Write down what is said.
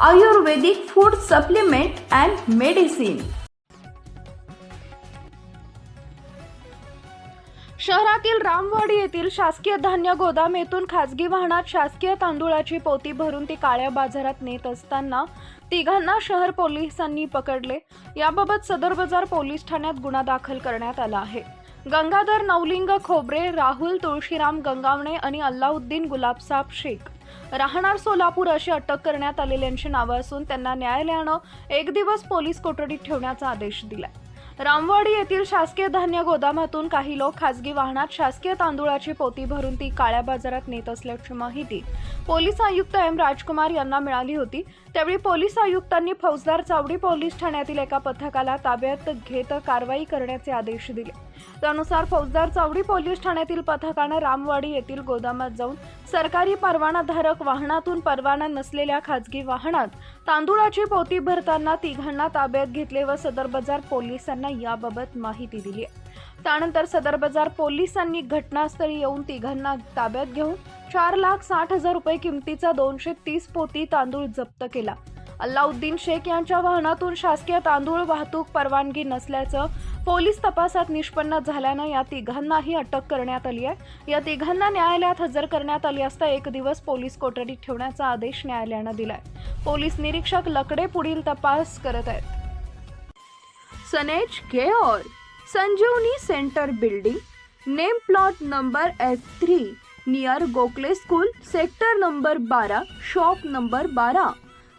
Ayurvedic food supplement and medicine शहरातील रामवाडी येथील शासकीय धान्य गोदाम येथून खासगी वाहनात शासकीय तांदूळाची पोती भरून ती काळ्या बाजारात नेत असताना तिघांना शहर पोलिसांनी पकडले. याबाबत सदर बाजार पोलीस ठाण्यात गुन्हा दाखल करण्यात आला आहे. गंगाधर नवलिंग खोबरे राहुल तुळशीराम गंगावणे आणि अल्लाउद्दीन गुलाबसाब शेख. राहणार सोलापूर अशी अटक करण्यात आलेल्यांची नावं असून त्यांना न्यायालयानं एक दिवस पोलीस कोठडीत ठेवण्याचा आदेश दिला रामवाडी येथील शासकीय धान्य गोदामातून काही लोक खासगी वाहनात शासकीय तांदूळाची पोती भरून ती काळ्या बाजारात नेत असल्याची माहिती पोलीस आयुक्त एम राजकुमार यांना मिळाली होती. त्यावेळी पोलीस आयुक्तांनी फौजदार चावडी पोलीस ठाण्यातील एका पथकाला ताब्यात घेत कारवाई करण्याचे आदेश दिले. त्यानुसार फौजदार चावडी पोलीस ठाण्यातील पथकानं रामवाडी येथील गोदामात जाऊन सरकारी परवानाधारक वाहनातून परवाना नसलेल्या खाजगी वाहनात तांदूळाची पोती भरताना तिघांना ताब्यात घेतले व सदर बाजार पोलिसांना याबाबत माहिती दिली. त्यानंतर सदर बाजार पोलिसांनी घटनास्थळी येऊन तिघांना ताब्यात घेऊन चार लाख साठ हजार रुपये किमतीचा दोनशे तीस पोती तांदूळ जप्त केला. अल्लाउद्दीन शेख यांच्या वाहनातून शासकीय तांदूळ वाहतूक परवानगी नसल्याचं पोलीस तपासात निष्पन्न झाल्यानं या तिघांनाही अटक करण्यात आली आहे. या तिघांना न्यायालयात हजर करण्यात आली असता एक दिवस पोलीस कोठडीत ठेवण्याचा आदेश न्यायालयानं दिलाय. पोलीस निरीक्षक लकडे पुढील तपास करत आहेत. सनेज care Sanjivani centre building name plot number F three near Gokhale school sector number बारा शॉप नंबर बारा.